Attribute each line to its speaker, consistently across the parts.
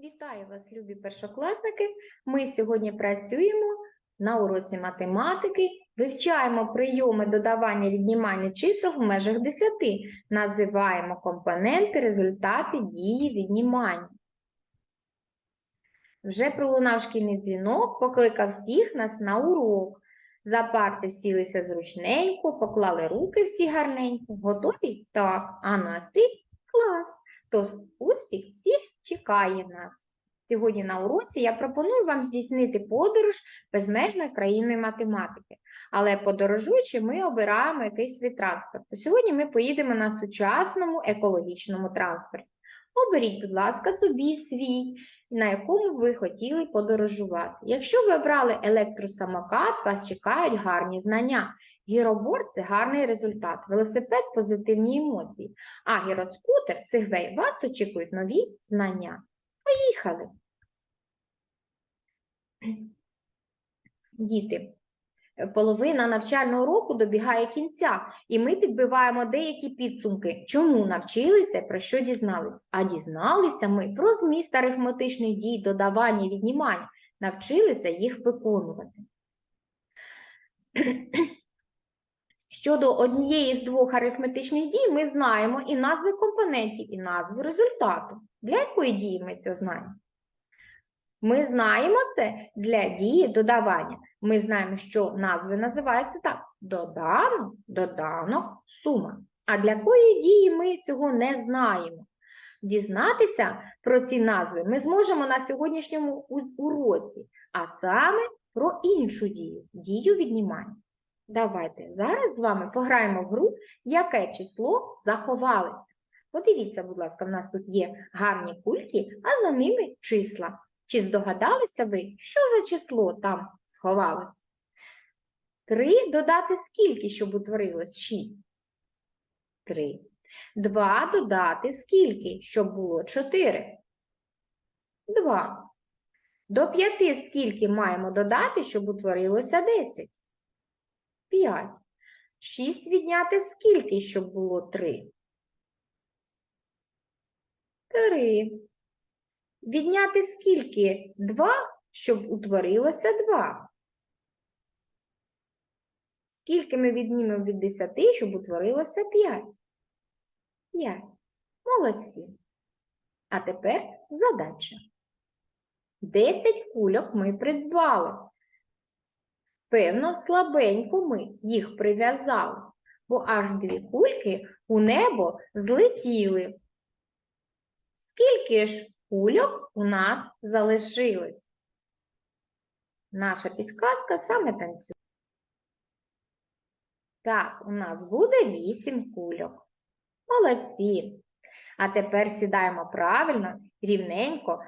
Speaker 1: Вітаю вас, любі першокласники! Ми сьогодні працюємо на уроці математики, вивчаємо прийоми додавання віднімання чисел в межах 10, називаємо компоненти, результати дії віднімання. Вже пролунав шкільний дзвінок, покликав всіх нас на урок. За парти всілися зручненько, поклали руки всі гарненько. Готові? Так. А настрій клас. Тож успіх всіх чекає нас. Сьогодні на уроці я пропоную вам здійснити подорож безмежною країною математики. Але подорожуючи, ми обираємо якийсь вид транспорту. Сьогодні ми поїдемо на сучасному екологічному транспорті. Оберіть, будь ласка, собі свій, на якому ви хотіли подорожувати. Якщо ви обрали електросамокат, вас чекають гарні знання. Гіроборд – це гарний результат, велосипед – позитивні емоції, а гіроскутер, сегвей, вас очікують нові знання. Поїхали! Діти, половина навчального року добігає кінця, і ми підбиваємо деякі підсумки, чому навчилися, про що дізнались. А дізналися ми про зміст арифметичних дій, додавання, віднімання, навчилися їх виконувати. Щодо однієї з двох арифметичних дій ми знаємо і назви компонентів, і назву результату. Для якої дії ми це знаємо? Ми знаємо це для дії додавання. Ми знаємо, що назви називаються так: доданок, доданок, сума. А для якої дії ми цього не знаємо? Дізнатися про ці назви ми зможемо на сьогоднішньому уроці, а саме про іншу дію дію віднімання. Давайте зараз з вами пограємо в гру, яке число заховалося. Подивіться, будь ласка, в нас тут є гарні кульки, а за ними числа. Чи здогадалися ви, що за число там сховалось? Три додати скільки, щоб утворилось шість? Три. Два додати скільки, щоб було чотири? Два. До п'яти скільки маємо додати, щоб утворилося десять? П'ять. Шість відняти скільки, щоб було три? Три. Відняти скільки? Два, щоб утворилося два. Скільки ми віднімемо від 10, щоб утворилося 5? 5. Молодці. А тепер задача. 10 кульок ми придбали. Певно, слабенько ми їх прив'язали, бо аж дві кульки у небо злетіли. Скільки ж кульок у нас залишилось? Наша підказка саме танцює. Так, у нас буде 8 кульок. Молодці. А тепер сідаємо правильно, рівненько.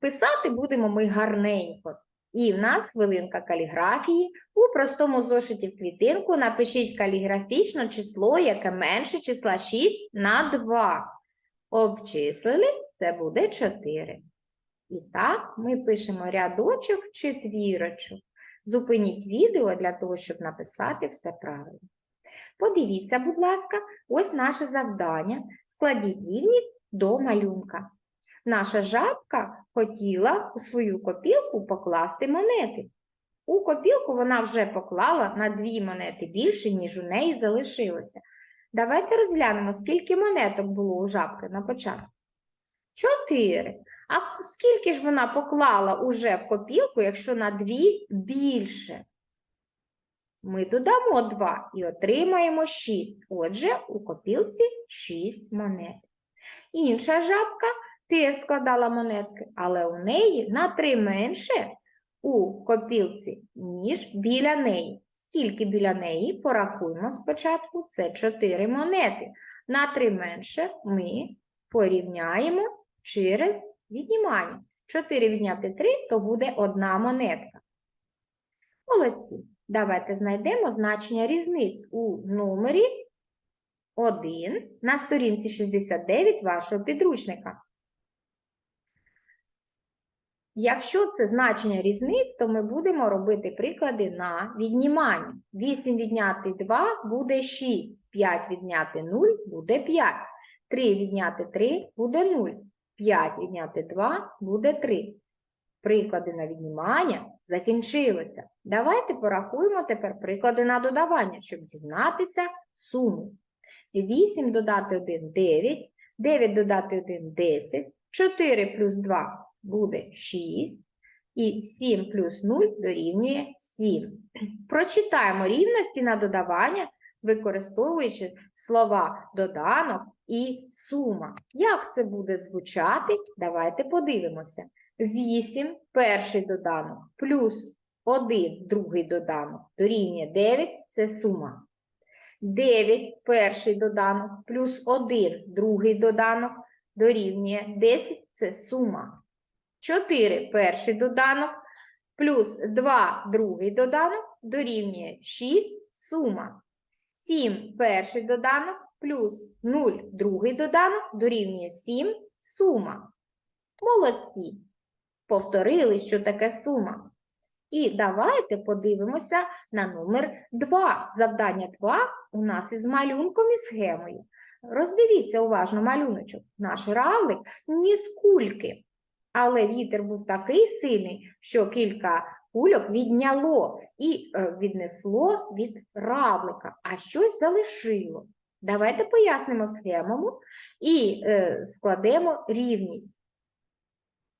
Speaker 1: Писати будемо ми гарненько. І в нас хвилинка каліграфії. У простому зошиті в клітинку напишіть каліграфічно число, яке менше числа 6 на 2. Обчислили, це буде 4. І так, ми пишемо рядочок четвірочок. Зупиніть відео для того, щоб написати все правильно. Подивіться, будь ласка, ось наше завдання. Складіть рівність до малюнка. Наша жабка хотіла у свою копілку покласти монети. У копілку вона вже поклала на дві монети більше, ніж у неї залишилося. Давайте розглянемо, скільки монеток було у жабки на початку. Чотири. А скільки ж вона поклала уже в копілку, якщо на дві більше? Ми додамо 2 і отримаємо 6. Отже, у копілці 6 монет. Інша жабка теж складала монетки, але у неї на 3 менше у копілці, ніж біля неї. Скільки біля неї? Порахуємо спочатку. Це 4 монети. На 3 менше ми порівняємо через віднімання. 4 відняти 3, то буде одна монетка. Молодці. Давайте знайдемо значення різниць у номері 1 на сторінці 69 вашого підручника. Якщо це значення різниць, то ми будемо робити приклади на віднімання. 8 відняти 2 буде 6, 5 відняти 0 буде 5, 3 відняти 3 буде 0. 5 відняти 2 буде 3. Приклади на віднімання закінчилися. Давайте порахуємо тепер приклади на додавання, щоб дізнатися суму. 8 додати 1 – 9, 9 додати 1 – 10, 4 плюс 2 буде 6, і 7 плюс 0 дорівнює 7. Прочитаємо рівності на додавання, використовуючи слова доданок і сума. Як це буде звучати? Давайте подивимося. 8 перший доданок плюс 1 другий доданок дорівнює 9 це сума. 9 перший доданок плюс 1 другий доданок дорівнює 10 це сума. 4 перший доданок плюс 2 другий доданок дорівнює 6 сума. 7 перший доданок плюс 0 другий доданок дорівнює 7 сума. Молодці! Повторили, що таке сума. І давайте подивимося на номер 2. Завдання 2 у нас із малюнком і схемою. Роздивіться уважно малюночок. Наш равлик ніс кульки. Але вітер був такий сильний, що кілька кульок відняло і е, віднесло від равлика, а щось залишило. Давайте пояснимо схему і е, складемо рівність.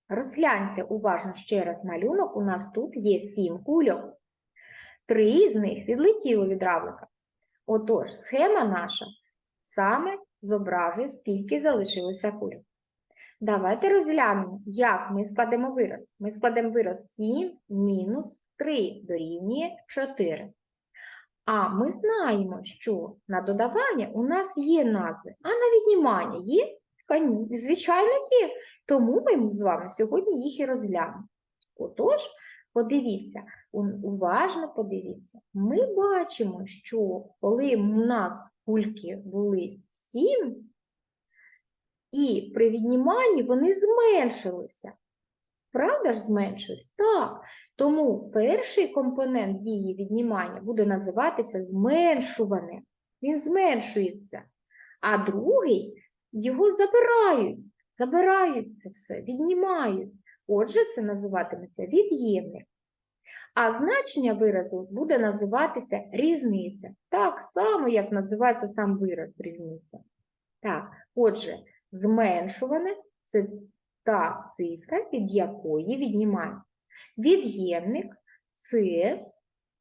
Speaker 1: Розгляньте уважно ще раз малюнок. У нас тут є сім кульок. Три з них відлетіло від равлика. Отож, схема наша саме зображує, скільки залишилося кульок. Давайте розглянемо, як ми складемо вираз. Ми складемо вираз 7 мінус 3 дорівнює 4. А ми знаємо, що на додавання у нас є назви, а на віднімання є? Звичайно, є. Тому ми з вами сьогодні їх і розглянемо. Отож, подивіться, уважно подивіться. Ми бачимо, що коли у нас кульки були 7, і при відніманні вони зменшилися. Правда ж зменшились? Так. Тому перший компонент дії віднімання буде називатися зменшуваним. Він зменшується. А другий його забирають. Забирають це все, віднімають. Отже, це називатиметься від'ємник. А значення виразу буде називатися різниця. Так само, як називається сам вираз різниця. Так, отже, зменшуване це та цифра, від якої віднімаємо. Від'ємник це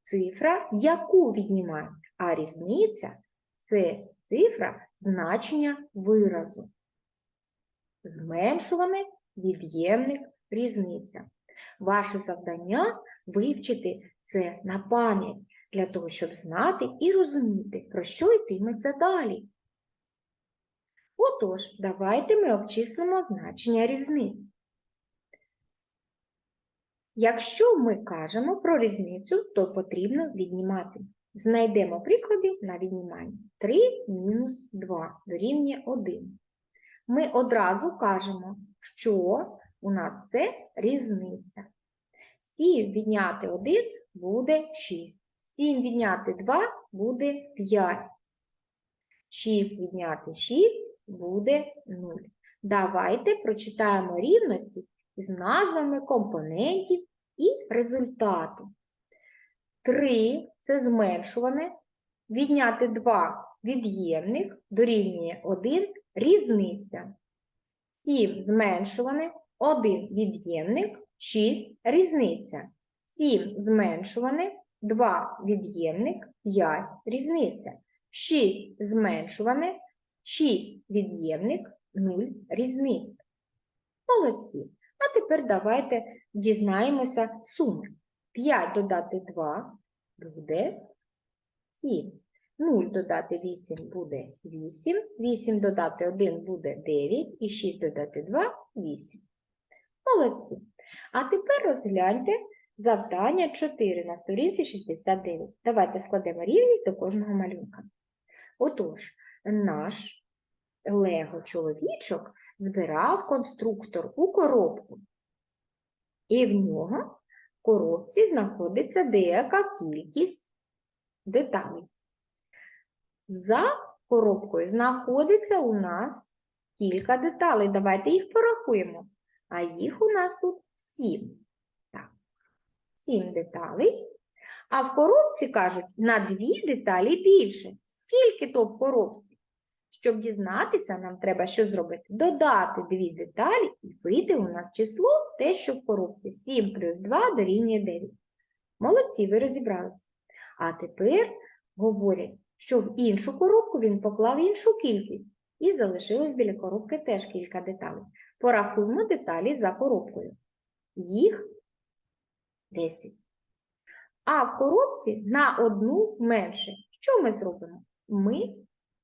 Speaker 1: цифра, яку віднімаємо, а різниця це цифра значення виразу. Зменшуване, від'ємник, різниця. Ваше завдання вивчити це на пам'ять для того, щоб знати і розуміти, про що йтиметься далі. Отож, давайте ми обчислимо значення різниць. Якщо ми кажемо про різницю, то потрібно віднімати. Знайдемо приклади на віднімання. 3 мінус 2 дорівнює 1. Ми одразу кажемо, що у нас це різниця. 7 відняти 1 буде 6. 7 відняти 2 буде 5. 6 відняти 6 буде 0. Давайте прочитаємо рівності з назвами компонентів і результату. 3 це зменшуване, відняти 2 від'ємник дорівнює 1 різниця. 7 зменшуване, 1 від'ємник, 6 різниця. 7 зменшуване, 2 від'ємник, 5 різниця. 6 зменшуване, 6 від'ємник, 0 різниця. Молодці. А тепер давайте дізнаємося суми. 5 додати 2 буде 7. 0 додати 8 буде 8. 8 додати 1 буде 9. І 6 додати 2 – 8. Молодці. А тепер розгляньте завдання 4 на сторінці 69. Давайте складемо рівність до кожного малюнка. Отож, наш лего-чоловічок збирав конструктор у коробку. І в нього в коробці знаходиться деяка кількість деталей. За коробкою знаходиться у нас кілька деталей. Давайте їх порахуємо. А їх у нас тут сім. Так, сім деталей. А в коробці кажуть на дві деталі більше. Скільки то в коробці? Щоб дізнатися, нам треба що зробити? Додати дві деталі і вийде у нас число те, що в коробці. 7 плюс 2 дорівнює 9. Молодці, ви розібралися. А тепер говорять, що в іншу коробку він поклав іншу кількість. І залишилось біля коробки теж кілька деталей. Порахуємо деталі за коробкою. Їх 10. А в коробці на одну менше. Що ми зробимо? Ми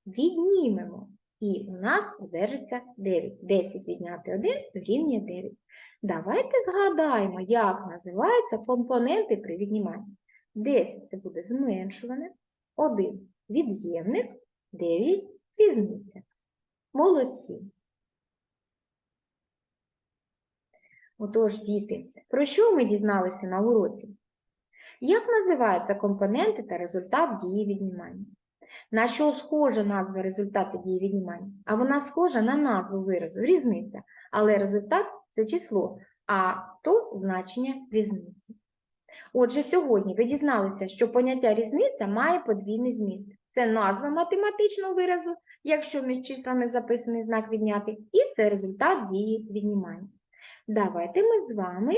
Speaker 1: віднімемо. І у нас одержиться 9. 10 відняти 1 дорівнює 9. Давайте згадаємо, як називаються компоненти при відніманні. 10 це буде зменшуване, 1 від'ємник, 9 різниця. Молодці. Отож, діти, про що ми дізналися на уроці? Як називаються компоненти та результат дії віднімання? На що схожа назва результату дії віднімання? А вона схожа на назву виразу різниця, але результат це число, а то значення різниці. Отже, сьогодні ви дізналися, що поняття різниця має подвійний зміст. Це назва математичного виразу, якщо між числами записаний знак відняти, і це результат дії віднімання. Давайте ми з вами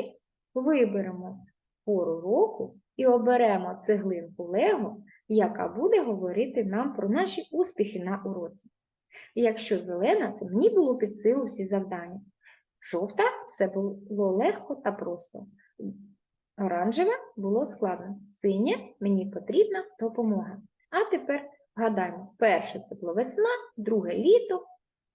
Speaker 1: виберемо пору року і оберемо цеглинку Лего, яка буде говорити нам про наші успіхи на уроці. Якщо зелена, це мені було під силу всі завдання. Жовта все було легко та просто. Оранжеве було складно. Синє мені потрібна допомога. А тепер гадаємо: перше це було весна, друге літо,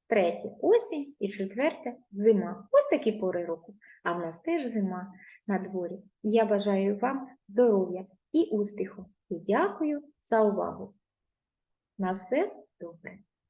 Speaker 1: третє осінь і четверте зима. Ось такі пори року. А в нас теж зима на дворі. Я бажаю вам здоров'я і успіху. І дякую за увагу. На все добре.